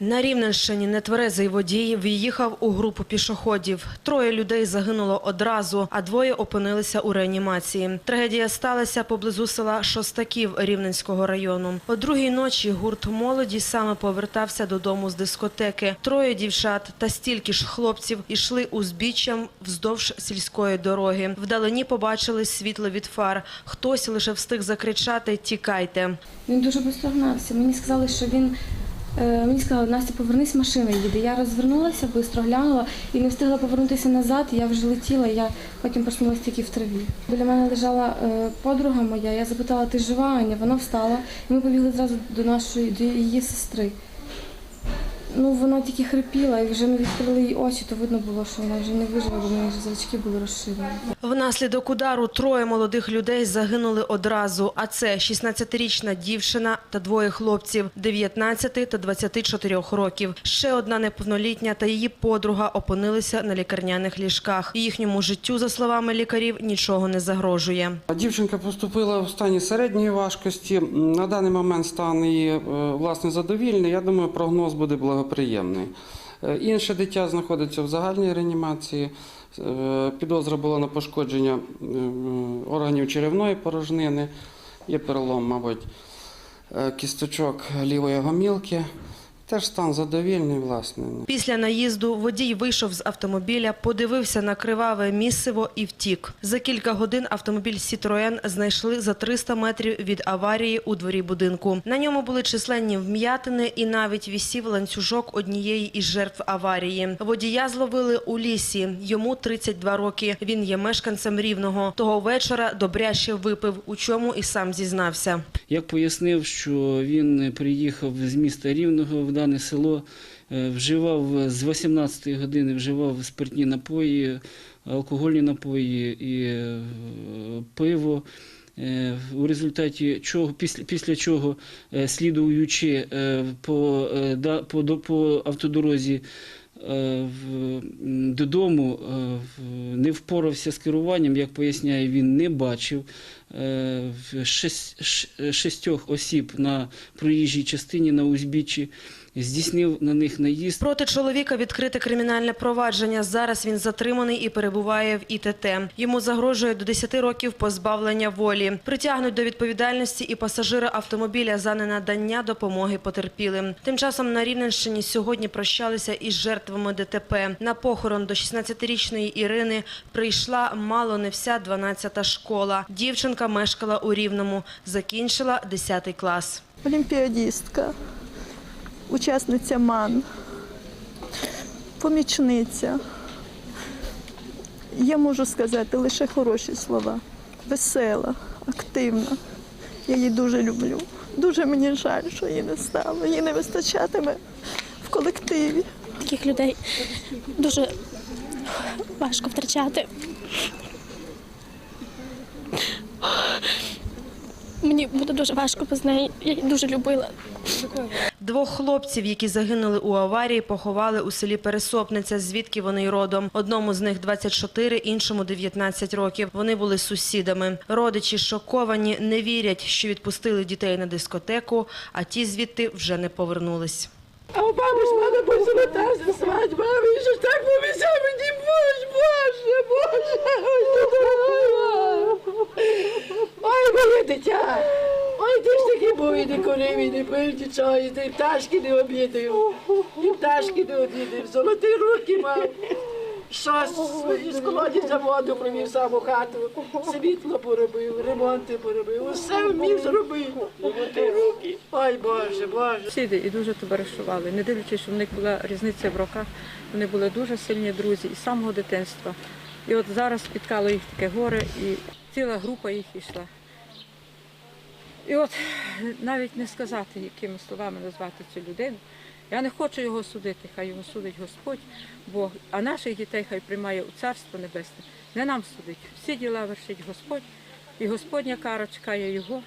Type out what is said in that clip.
На Рівненщині нетверезий водій в'їхав у групу пішоходів. Троє людей загинуло одразу, а двоє опинилися у реанімації. Трагедія сталася поблизу села Шостаків Рівненського району. О другій ночі гурт молоді саме повертався додому з дискотеки. Троє дівчат та стільки ж хлопців ішли узбіччям вздовж сільської дороги. Вдалині побачили світло від фар. Хтось лише встиг закричати «Тікайте!». Він дуже швидко гнався. Мені сказали, що він. Е, Мені сказали, Настя, повернись, машина їде. Я розвернулася, швидко глянула і не встигла повернутися назад. Я вже летіла, я потім проснулася тільки в траві. Біля мене лежала е, подруга моя. Я запитала, ти жива, Аня? Вона встала. І ми побігли зразу до нашої, до її сестри. Ну, вона тільки хрипіла, і вже ми відкрили їй очі, то видно було, що вона вже не виживе, бо в неї вже зрачки були розширені. Внаслідок удару троє молодих людей загинули одразу. А це 16-річна дівчина та двоє хлопців 19 та 24 років. Ще одна неповнолітня та її подруга опинилися на лікарняних ліжках. Їхньому життю, за словами лікарів, нічого не загрожує. Дівчинка поступила в стані середньої важкості. На даний момент стан її е, власне задовільний. Я думаю, прогноз буде благоприємний. Е, Інше дитя знаходиться в загальній реанімації. Е, Підозра була на пошкодження е, органів черевної порожнини. Є перелом, мабуть, кісточок лівої гомілки. Теж стан задовільний, власне. Після наїзду водій вийшов з автомобіля, подивився на криваве місиво і втік. За кілька годин автомобіль «Сітроен» знайшли за 300 метрів від аварії у дворі будинку. На ньому були численні вм'ятини і навіть вісів ланцюжок однієї із жертв аварії. Водія зловили у лісі. Йому 32 роки. Він є мешканцем Рівного. Того вечора добряще випив, у чому і сам зізнався. Як пояснив, що він приїхав з міста Рівного в дане село, е, вживав з 18-ї години вживав спиртні напої, алкогольні напої і е, пиво. Е, У результаті чого, після, після чого, е, слідуючи е, по, е, по, по автодорозі е, додому, е, не впорався з керуванням, як поясняє, він не бачив е, шістьох осіб на проїжджій частині на узбіччі, здійснив на них наїзд. Проти чоловіка відкрите кримінальне провадження. Зараз він затриманий і перебуває в ІТТ. Йому загрожує до 10 років позбавлення волі. Притягнуть до відповідальності і пасажира автомобіля за ненадання допомоги потерпілим. Тим часом на Рівненщині сьогодні прощалися із жертвами ДТП. На похорон до 16-річної Ірини прийшла мало не вся 12-та школа. Дівчинка мешкала у Рівному, закінчила 10 клас. олімпіадістка, учасниця МАН, помічниця. Я можу сказати лише хороші слова. Весела, активна. Я її дуже люблю. Дуже мені жаль, що її не стало. Її не вистачатиме в колективі. таких людей дуже важко втрачати. Мені буде дуже важко без неї. Я її дуже любила. Двох хлопців, які загинули у аварії, поховали у селі Пересопниця, звідки вони й родом. Одному з них 24, іншому 19 років. Вони були сусідами. Родичі шоковані, не вірять, що відпустили дітей на дискотеку, а ті звідти вже не повернулись. А у бабусь надо буде золотався свадьба, а він же так повезя мені, боже, боже, боже, ой, ти дорога. Ой, ой, ти ж таки був, і не курив, і не пив, і чого, і ти пташки не обідав, і пташки не обідав, золоті руки мав. Що з- з колодязя воду провів саму хату, світло поробив, ремонти поробив, усе вмів зробити. Золоті руки. Ой, Боже, Боже. сусіди і дуже товаришували. Не дивлячись, що в них була різниця в роках, вони були дуже сильні друзі із самого дитинства. І от зараз спіткало їх таке горе, і ціла група їх йшла. І от навіть не сказати, якими словами назвати цю людину. Я не хочу його судити, хай його судить Господь Бог, а наших дітей хай приймає у Царство Небесне. Не нам судить. Всі діла вершить Господь, і Господня кара чекає його.